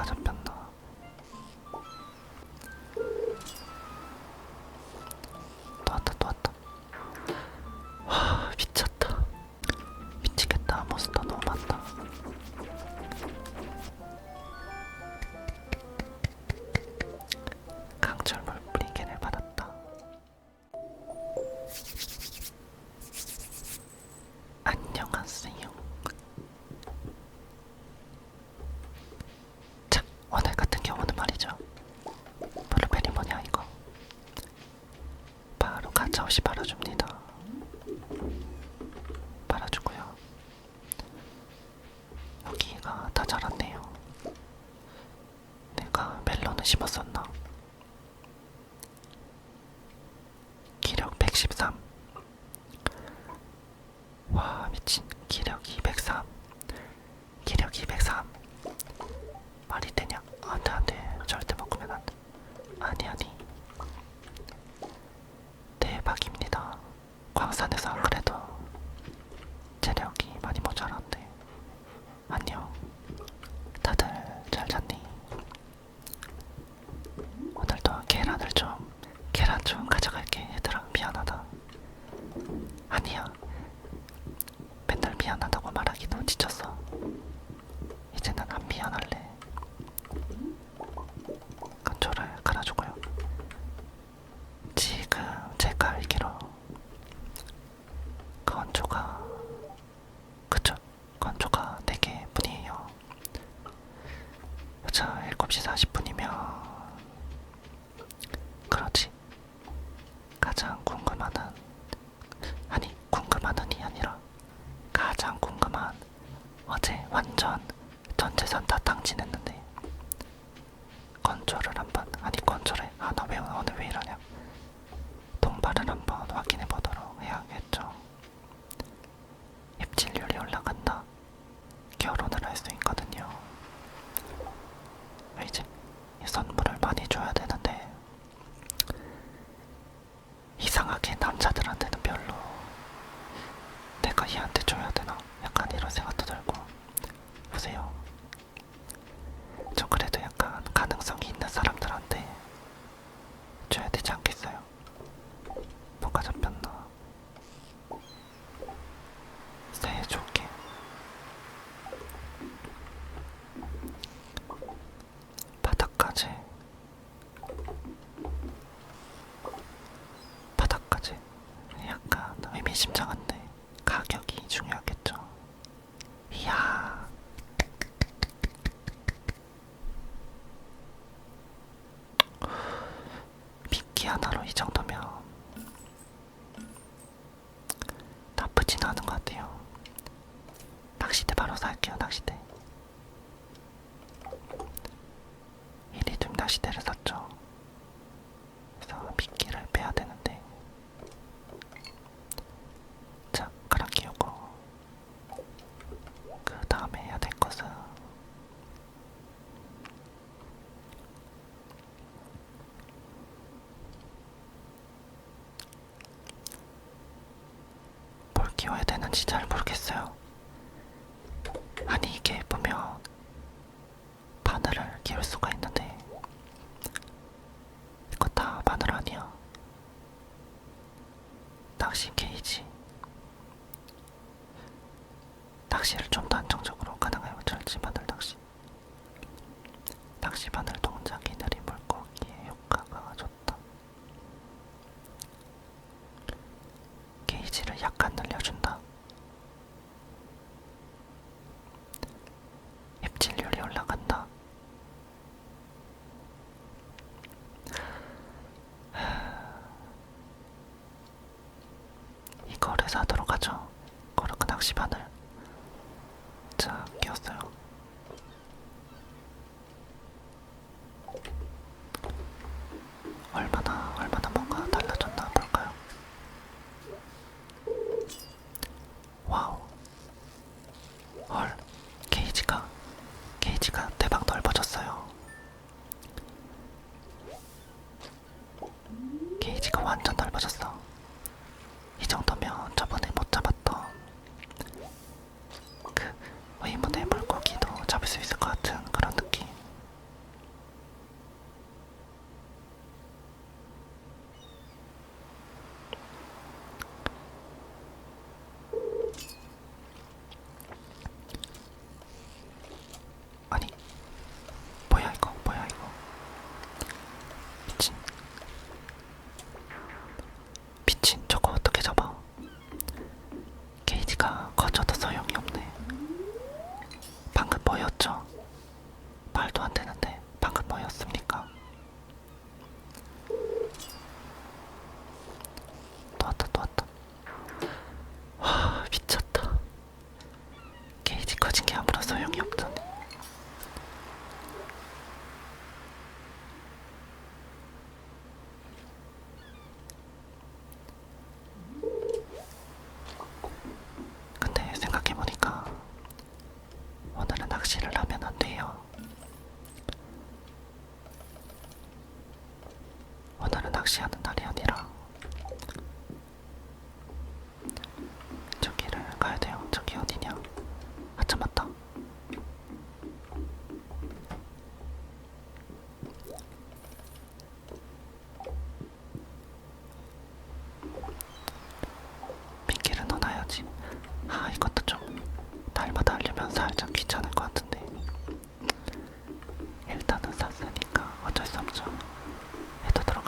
맞은편 가차없이 빨아줍니다. 빨아주고요. 여기가 다 자랐네요. 내가 멜론을 심었었나? 좋은 가 다시 내려섰죠. 확실히 좀 단정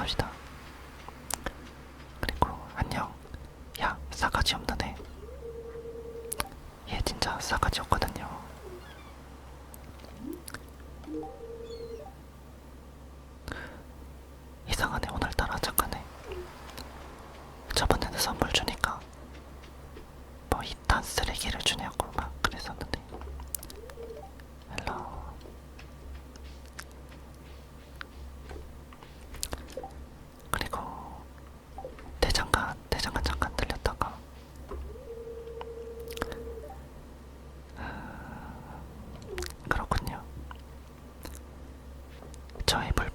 갑시다. 저의 불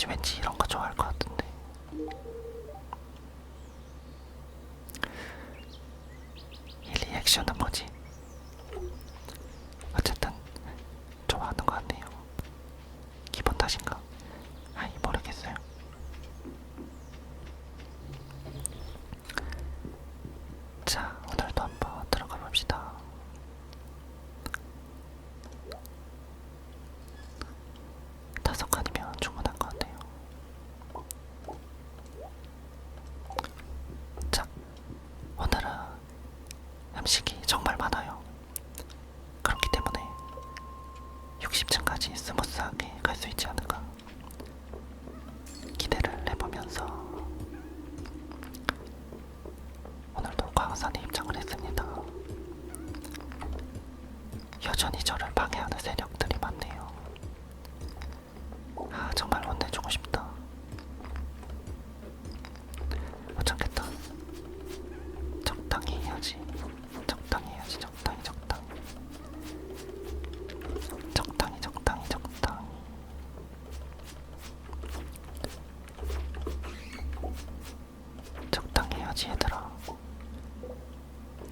아버지 왠지 이런 거 좋아할 것 같은데. 이 리액션은 뭐지? 음식이 정말 많아요.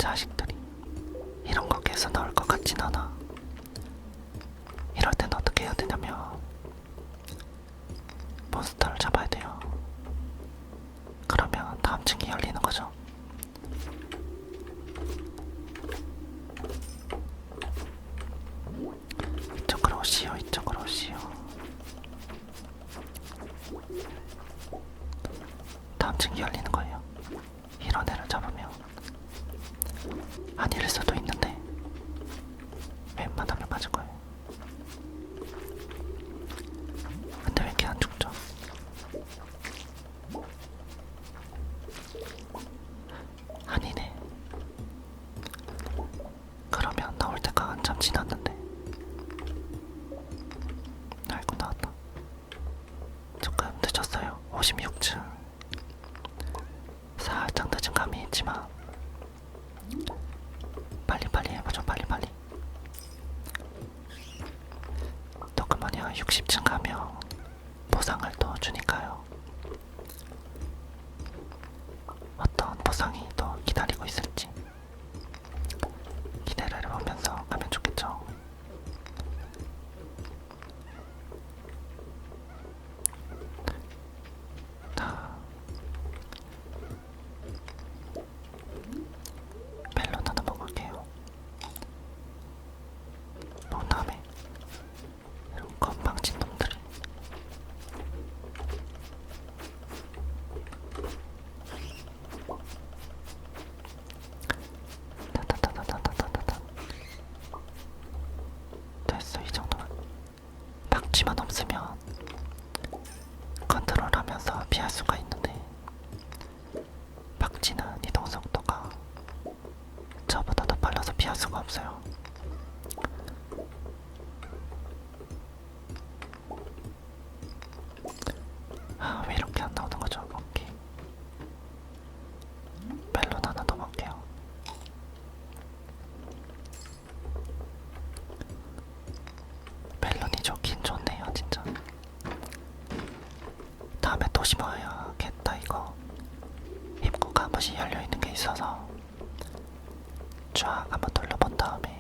자식들. 있으면 컨트롤하면서 피할 수가 있는데 박쥐는 이동 속도가 저보다 더 빨라서 피할 수가 없어요. 다음에.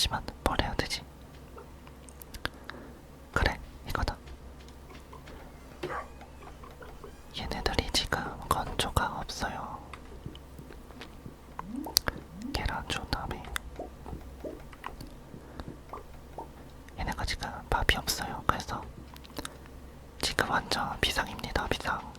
잠시만 뭘 해야 되지? 그래 이거다. 얘네들이 지금 건조가 없어요. 계란조 다음에 얘네가 지금 밥이 없어요. 그래서 지금 완전 비상입니다. 비상.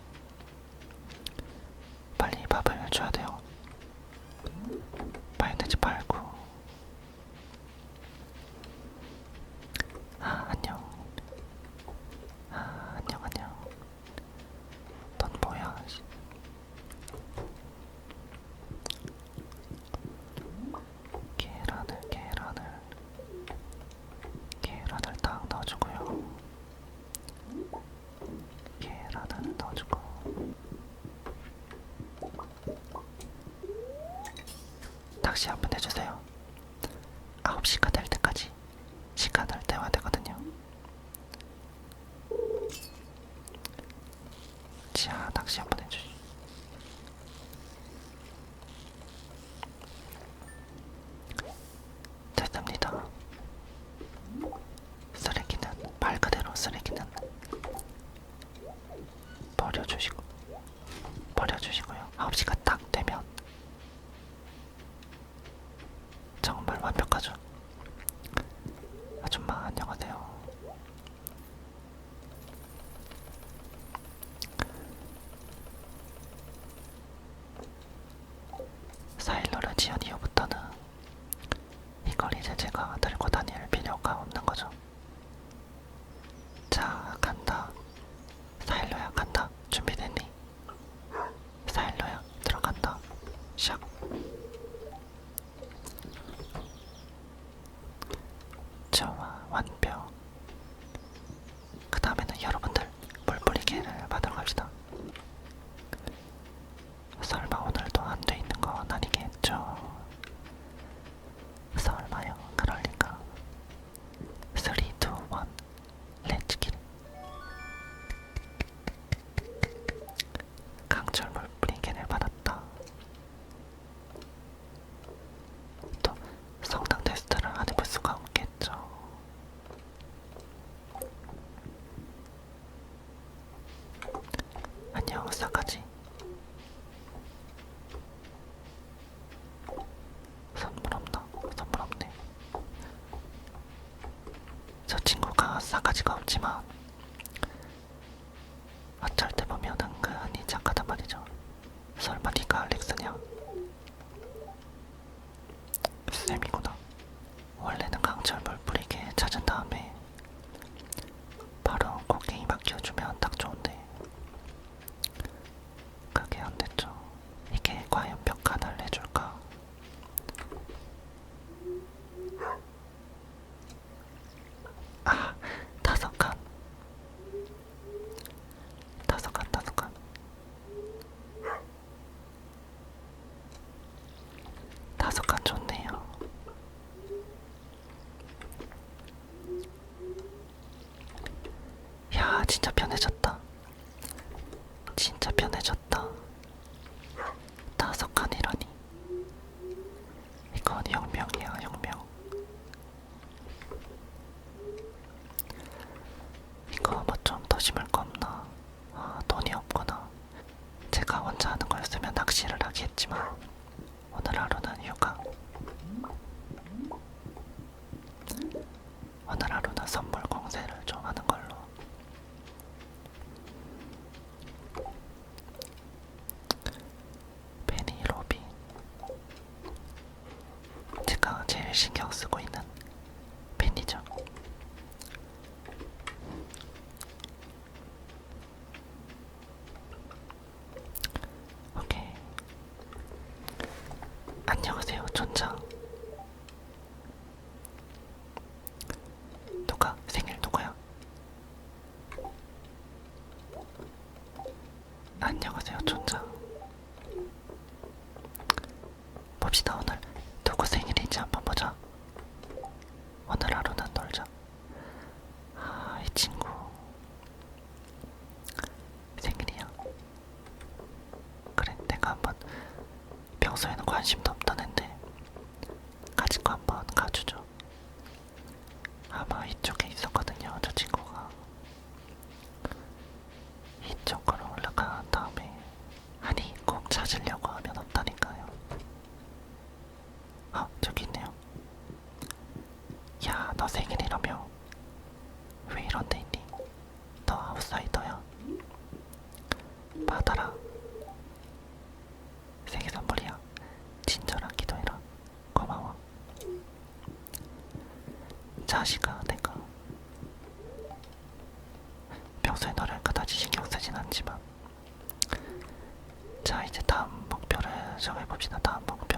진짜 편해졌다. 신경 쓰고 있는 제가 한번 평소에는 관심도 없던 앤데 가지고 한번 가주죠. 내가 내가 너를 그다지 신경 쓰진 않지만 자 이제 다음 목표를 정해봅시다. 다음 목표.